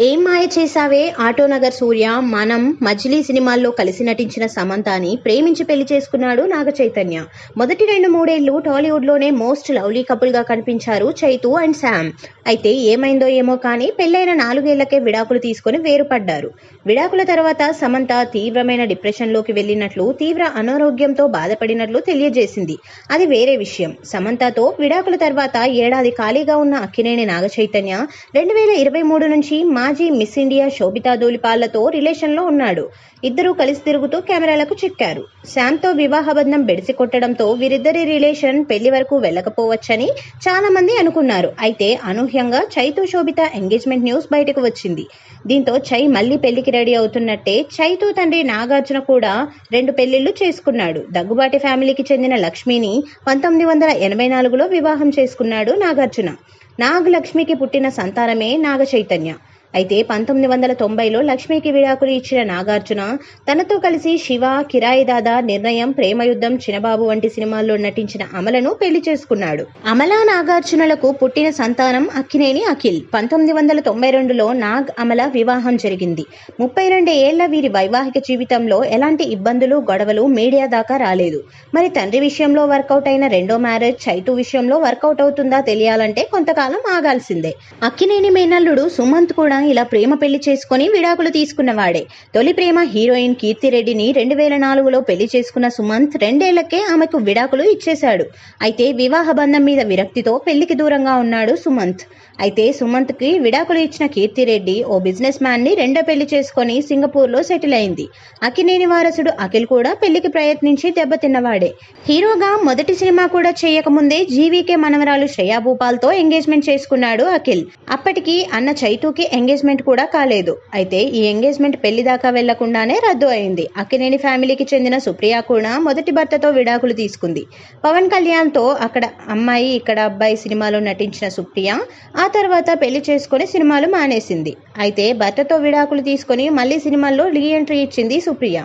ఏం మాయ చేశావే? ఆటోనగర్ సూర్య మనం మజిలీ సినిమాల్లో కలిసి నటించిన సమంతాని ప్రేమించి పెళ్ళి చేసుకున్నాడు నాగ చైతన్య. మొదటి రెండు మూడేళ్ళు టాలీవుడ్లోనే మోస్ట్ లవ్లీ కపుల్గా కనిపించారు చైతు అండ్ శామ్. అయితే ఏమైందో ఏమో కానీ పెళ్ళైన నాలుగేళ్ళకే విడాకులు తీసుకుని వేరుపడ్డారు. విడాకుల తర్వాత సమంత తీవ్రమైన డిప్రెషన్లోకి వెళ్ళినట్లు తీవ్ర అనారోగ్యంతో బాధపడినట్లు తెలియజేసింది. అది వేరే విషయం. సమంతతో విడాకుల తర్వాత ఏడాది ఖాళీగా ఉన్న అక్కినేని నాగ చైతన్య రెండు వేల ఇరవై మూడు నుంచి మా మాజీ మిస్ ఇండియా శోభితా ధూళిపాళ్ళతో రిలేషన్లో ఉన్నాడు. ఇద్దరూ కలిసి తిరుగుతూ కెమెరాలకు చిక్కారు. శామ్తో వివాహబంధం బెడిసి కొట్టడంతో వీరిద్దరి రిలేషన్ పెళ్ళి వరకు వెళ్ళకపోవచ్చని చాలా మంది అనుకున్నారు. అయితే అనూహ్యంగా చైతు శోభిత ఎంగేజ్మెంట్ న్యూస్ బయటకు వచ్చింది. దీంతో చై మళ్ళీ పెళ్ళికి రెడీ అవుతున్నట్టే చైతు తండ్రి నాగార్జున కూడా రెండు పెళ్ళిళ్ళు చేసుకున్నాడు. దగ్గుబాటి ఫ్యామిలీకి చెందిన లక్ష్మిని పంతొమ్మిది వందల ఎనభై నాలుగులో వివాహం చేసుకున్నాడు నాగార్జున. నాగ్ లక్ష్మికి పుట్టిన సంతానమే నాగ చైతన్య అయితే పంతొమ్మిది వందల తొంభైలో లక్ష్మికి విడాకులు ఇచ్చిన నాగార్జున తనతో కలిసి శివ కిరాయి దాదా నిర్ణయం ప్రేమయుద్ధం చినబాబు వంటి సినిమాల్లో నటించిన అమలను పెళ్ళి చేసుకున్నాడు. అమల నాగార్జునులకు పుట్టిన సంతానం అక్కినేని అఖిల్. పంతొమ్మిది వందల తొంభై రెండులో నాగ్ అమల వివాహం జరిగింది. ముప్పై రెండు ఏళ్ళ వీరి వైవాహిక జీవితంలో ఎలాంటి ఇబ్బందులు గొడవలు మీడియా దాకా రాలేదు. మరి తండ్రి విషయంలో వర్కౌట్ అయిన రెండో మ్యారేజ్ చైతు విషయంలో వర్కౌట్ అవుతుందా తెలియాలంటే కొంతకాలం ఆగాల్సిందే. అక్కినేని మేనల్లుడు సుమంత్ కూడా ఇలా ప్రేమ పెళ్ళి చేసుకుని విడాకులు తీసుకున్నవాడే తొలి ప్రేమ హీరోయిన్ కీర్తిరెడ్డిని రెండు వేల నాలుగులో పెళ్ళి చేసుకున్న సుమంత్ రెండేళ్ళకే ఆమెకు విడాకులు ఇచ్చేశాడు. అయితే వివాహ బంధం మీద విరక్తితో పెళ్ళికి దూరంగా ఉన్నాడు సుమంత్. అయితే సుమంత్కి విడాకులు ఇచ్చిన కీర్తిరెడ్డి ఓ బిజినెస్ మ్యాన్ని రెండో పెళ్ళి చేసుకుని సింగపూర్లో సెటిల్ అయింది. అకినేని వారసుడు అఖిల్ కూడా పెళ్ళికి ప్రయత్నించి దెబ్బతిన్నవాడే. హీరోగా మొదటి సినిమా కూడా చేయకముందే జీవీకే మనవరాలు శ్రేయా భూపాల్తో ఎంగేజ్మెంట్ చేసుకున్నాడు అఖిల్. అప్పటికి అన్న చైతూకి ఎంగేజ్మెంట్ కూడా కాలేదు. అయితే ఈ ఎంగేజ్మెంట్ పెళ్ళి దాకా వెళ్ళకుండానే రద్దు అయింది. అక్కినేని ఫ్యామిలీకి చెందిన సుప్రియ కూడా మొదటి భర్తతో విడాకులు తీసుకుంది. పవన్ కళ్యాణ్తో అక్కడ అమ్మాయి ఇక్కడ అబ్బాయి సినిమాలో నటించిన సుప్రియ ఆ తర్వాత పెళ్ళి చేసుకుని సినిమాలు మానేసింది. అయితే భర్తతో విడాకులు తీసుకుని మళ్ళీ సినిమాల్లో రీ ఎంట్రీ ఇచ్చింది సుప్రియ.